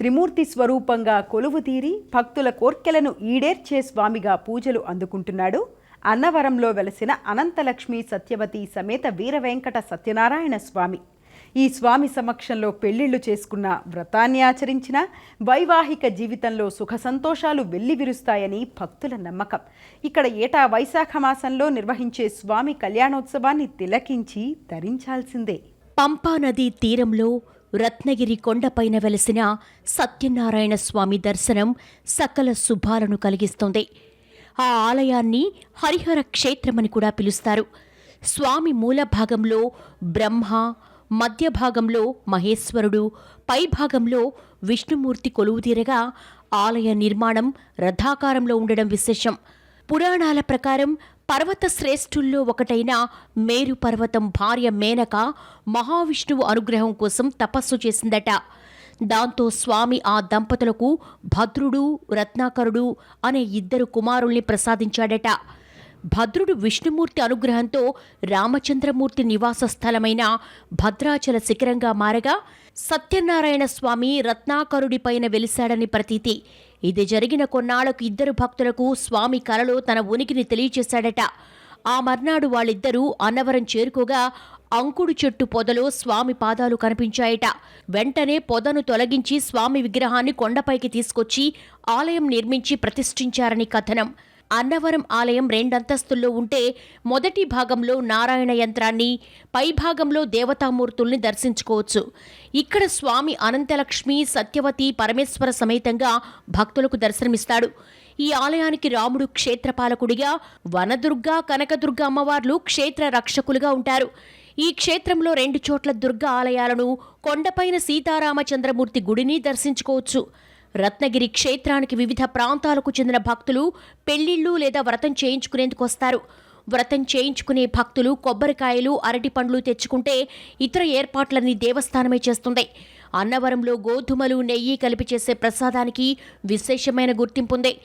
త్రిమూర్తి స్వరూపంగా కొలువుతీరి భక్తుల కోర్కెలను ఈడేర్చే స్వామిగా పూజలు అందుకుంటున్నాడు. అన్నవరంలో వెలసిన అనంతలక్ష్మి సత్యవతి సమేత వీరవెంకట సత్యనారాయణ స్వామి. ఈ స్వామి సమక్షంలో పెళ్ళిళ్ళు చేసుకున్న వ్రతాన్ని ఆచరించిన వైవాహిక జీవితంలో సుఖ సంతోషాలు వెల్లివిరుస్తాయని భక్తుల నమ్మకం. ఇక్కడ ఏటా వైశాఖ మాసంలో నిర్వహించే స్వామి కళ్యాణోత్సవాన్ని తిలకించి ధరించాల్సిందే. పంపానది తీరంలో రత్నగిరి కొండపైన వెలసిన సత్యనారాయణ స్వామి దర్శనం సకల శుభాలను కలిగిస్తుంది. ఆ ఆలయాన్ని హరిహర క్షేత్రమని కూడా పిలుస్తారు. స్వామి మూల భాగంలో బ్రహ్మ మధ్య భాగంలో మహేశ్వరుడు పై భాగంలో విష్ణుమూర్తి కొలువుదీరగా ఆలయ నిర్మాణం రథాకారంలో ఉండడం విశేషం. పురాణాల ప్రకారం పర్వత శ్రేష్ఠుల్లో ఒకటైన మేరు పర్వతం భార్య మేనక మహావిష్ణువు అనుగ్రహం కోసం తపస్సు చేసిందట. దాంతో స్వామి ఆ దంపతులకు భద్రుడు రత్నాకరుడు అనే ఇద్దరు కుమారుల్ని ప్రసాదించాడట. భద్రుడు విష్ణుమూర్తి అనుగ్రహంతో రామచంద్రమూర్తి నివాస స్థలమైన భద్రాచల శిఖరంగా మారగా సత్యనారాయణ స్వామి రత్నాకరుడిపైన వెలిశాడని ప్రతీతి. ఇది జరిగిన కొన్నాళ్ళకు ఇద్దరు భక్తులకు స్వామి కలలో తన ఉనికిని తెలియచేశాడట. ఆ మర్నాడు వాళ్ళిద్దరూ అన్నవరం చేరుకోగా అంకుడు చెట్టు పొదలో స్వామి పాదాలు కనిపించాయట. వెంటనే పొదను తొలగించి స్వామి విగ్రహాన్ని కొండపైకి తీసుకొచ్చి ఆలయం నిర్మించి ప్రతిష్ఠించారని కథనం. అన్నవరం ఆలయం రెండంతస్తుల్లో ఉంటే మొదటి భాగంలో నారాయణ యంత్రాన్ని పై భాగంలో దేవతామూర్తుల్ని దర్శించుకోవచ్చు. ఇక్కడ స్వామి అనంతలక్ష్మి సత్యవతి పరమేశ్వర సమేతంగా భక్తులకు దర్శనమిస్తాడు. ఈ ఆలయానికి రాముడు క్షేత్రపాలకుడిగా వనదుర్గ కనకదుర్గ అమ్మవార్లు క్షేత్ర రక్షకులుగా ఉంటారు. ఈ క్షేత్రంలో రెండు చోట్ల దుర్గ ఆలయాలను కొండపైన సీతారామచంద్రమూర్తి గుడిని దర్శించుకోవచ్చు. రత్నగిరి క్షేత్రానికి వివిధ ప్రాంతాలకు చెందిన భక్తులు పెళ్ళిళ్ళు లేదా వ్రతం చేయించుకునేందుకు వస్తారు. వ్రతం చేయించుకునే భక్తులు కొబ్బరికాయలు అరటి పండ్లు తెచ్చుకుంటే ఇతర ఏర్పాట్లన్నీ దేవస్థానమే చేస్తుంది. అన్నవరంలో గోధుమలు నెయ్యి కలిపి చేసే ప్రసాదానికి విశేషమైన గుర్తింపుంది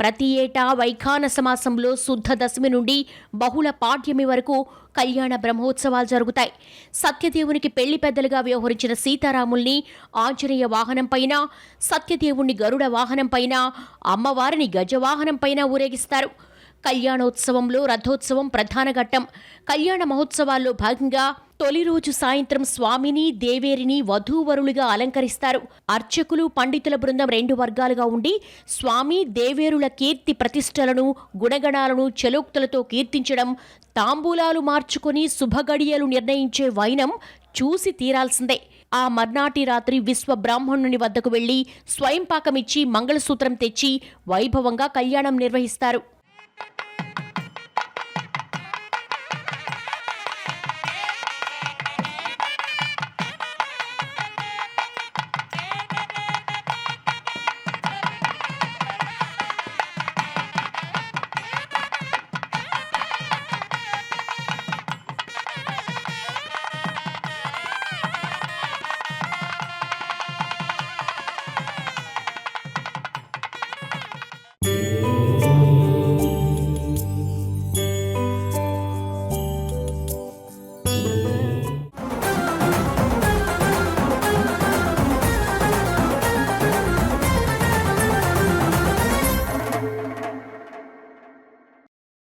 ప్రతి ఏటా వైఖానస మాసంలో శుద్ధ దశమి నుండి బహుళ పాడ్యమి వరకు కళ్యాణ బ్రహ్మోత్సవాలు జరుగుతాయి. సత్యదేవునికి పెళ్ళి పెద్దలుగా వ్యవహరించిన సీతారాముల్ని ఆంజనేయ వాహనంపైన సత్యదేవుణ్ణి గరుడ వాహనంపైన అమ్మవారిని గజవాహనంపైన ఊరేగిస్తారు. కళ్యాణోత్సవంలో రథోత్సవం ప్రధాన ఘట్టం. కళ్యాణ మహోత్సవాల్లో భాగంగా తొలి రోజు సాయంత్రం స్వామిని దేవేరిని వధూవరులుగా అలంకరిస్తారు. అర్చకులు పండితుల బృందం రెండు వర్గాలుగా ఉండి స్వామి దేవేరుల కీర్తి ప్రతిష్టలను గుణగణాలను చలోక్తులతో కీర్తించడం తాంబూలాలు మార్చుకుని శుభగడియలు నిర్ణయించే వైనం చూసి తీరాల్సిందే. ఆ మర్నాటి రాత్రి విశ్వ బ్రాహ్మణుని వద్దకు వెళ్ళి స్వయంపాకమిచ్చి మంగళసూత్రం తెచ్చి వైభవంగా కళ్యాణం నిర్వహిస్తారు.